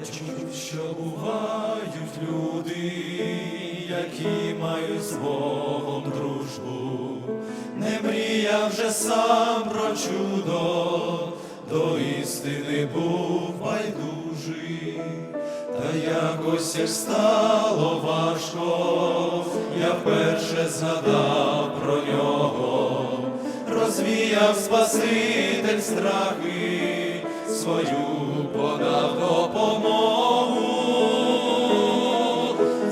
Я чув, що бувають люди, які мають з Богом дружбу, не мріяв вже сам про чудо, до істини був байдужий, та якось як стало важко, я вперше згадав про нього, розвіяв Спаситель страхи, свою подав допомогу.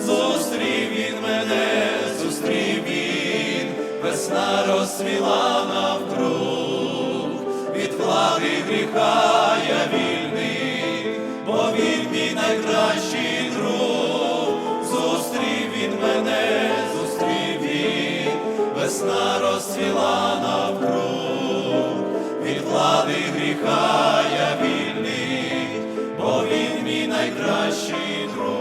Зустрів він мене, зустрів він, весна розцвіла навкруг, від влади гріха я вільний, бо він мій найкращий друг. Зустрів він мене, зустрів він, весна розцвіла навкруг, від влади гріха він мій найкращий друг.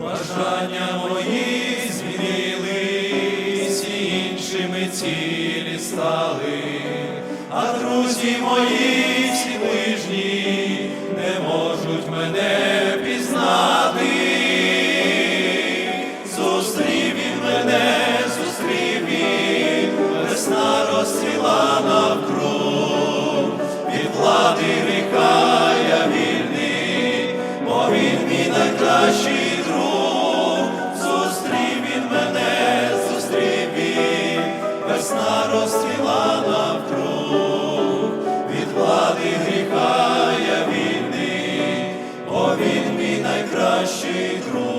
Бажання мої змінились, і іншими цілі стали, а друзі мої розцвіла навкруг, від влади гріха я вільний, о він мій найкращий друг.